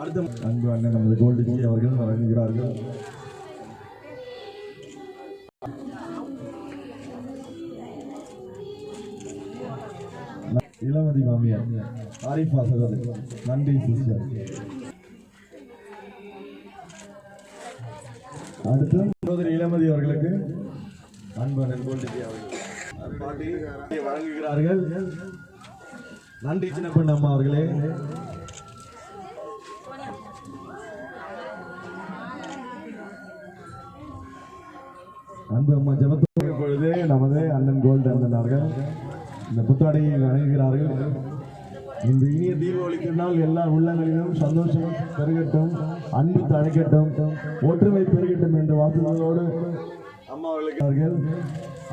அடுத்த அன்பு அண்ணன் நமது கோல்டு ஜி அவர்கள் வழங்குகிறார்கள். இளமதி மாமியார் ஆரிஃபா சகோதரி நன்றி சிஸ்டர். அடுத்து சகோதரி இளமதி அவர்களுக்கு அன்பு அண்ணன் கோல்டு ஜி அவர்கள். வழங்குகிறார்கள். நன்றி சின்னப்பன் அம்மா அவர்களே அன்பு அம்மா ஜெபத்தோடு பொழுது நமது அண்ணன் கோல்டு அண்ணன் அவர்கள் இந்த புத்தாடையை வழங்குகிறார்கள். இந்த இனிய தீபாவளி திருநாள் எல்லா உள்ளங்களிலும் சந்தோஷம் பெருகட்டும் அன்பு தழைக்கட்டும் ஒற்றுமை பெருகட்டும் என்ற வாக்குகளோடு அம்மா அவர்கள்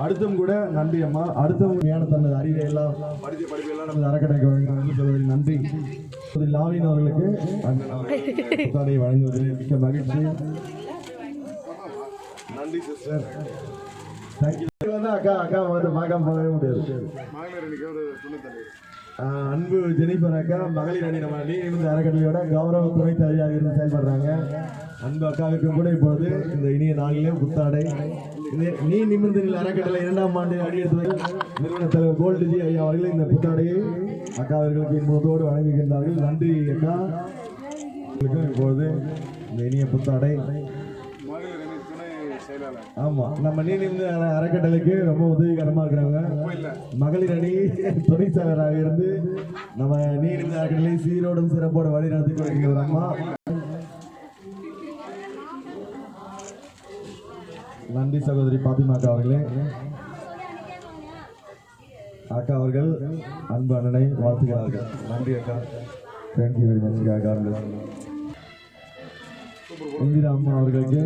அடுத்தும் கூட நன்றி அம்மா. அடுத்தவங்க தனது அறிவை எல்லாம் படித்த படிப்பெல்லாம் நமது அறக்கடைக்கு வழங்குகிறார்கள் சொல்வதில் நன்றி. லாவின் அவர்களுக்கு புத்தாடையை வழங்குவதில் மிக்க மகிழ்ச்சி. நன்றி சிஸ்டர் தேங்க்யூ அக்கா அக்கா வந்து பார்க்காம போகவே முடியாது அன்பு ஜெனிஃபர் அக்கா மகளிர் அணி நம்ம நீ நிமிந்த அறக்கட்டளையோட கௌரவ துணை தலைவியாக இருந்து செயல்படுறாங்க. அன்பு அக்காவுக்கும் கூட இப்பொழுது இந்த இனிய நாளிலே புத்தாடை. நீ நிமிர்ந்து அறக்கட்டளை இரண்டாம் ஆண்டு அடியெடுத்து நிறுவன தலைவர் கோல்டு ஜி ஐயா அவர்கள் இந்த புத்தாடையை அக்கா அவர்களுக்கு இன்பத்தோடு வழங்குகின்றார்கள். நன்றி அக்கா. இப்பொழுது இந்த இனிய புத்தாடை. ஆமா நம்ம நீதிமன்ற அறக்கட்டளைக்கு ரொம்ப உதவிகரமா இருக்கிறாங்க. மகளிர் அணி துணைச்சாளராக இருந்து நம்ம நீதிமன்ற அறக்கட்டளை சீரோடும் சிறப்போட வழி நடத்தி கொடுக்கிற நன்றி சகோதரி பாத்திமா அக்கா அவர்களே. அக்கா அவர்கள் அன்பு அண்ணனை வாழ்த்துகிறார்கள். நன்றி அக்கா. தேங்க்யூ வெரி மச் அக்கா இந்திரா அம்மா அவர்களுக்கு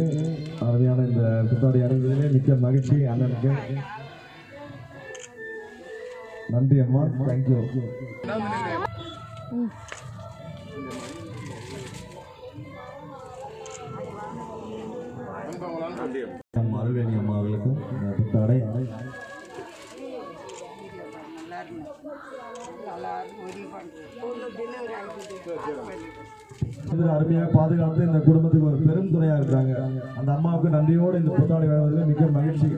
அருமையான இந்த புத்தாடி அடைந்ததிலே மிக்க மகிழ்ச்சி அண்ணனுக்கு. நன்றி அம்மா தேங்க்யூ அருவேணி அம்மா அவர்களுக்கும் அவர்களுக்கு இந்த புத்தாடை. இதில் அருமையாக பாதுகாத்து இந்த குடும்பத்துக்கு ஒரு பெரும் துணையாக இருக்கிறாங்க அந்த அம்மாவுக்கு நன்றியோடு இந்த புத்தாடை வழங்குவதில் மிக்க மகிழ்ச்சி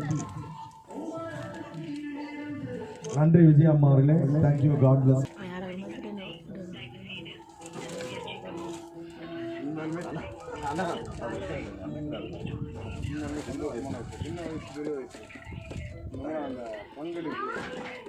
நன்றி விஜய் அம்மா அவர்களே தேங்க்யூ காட் பிளஸ் அந்த பங்களிப்பு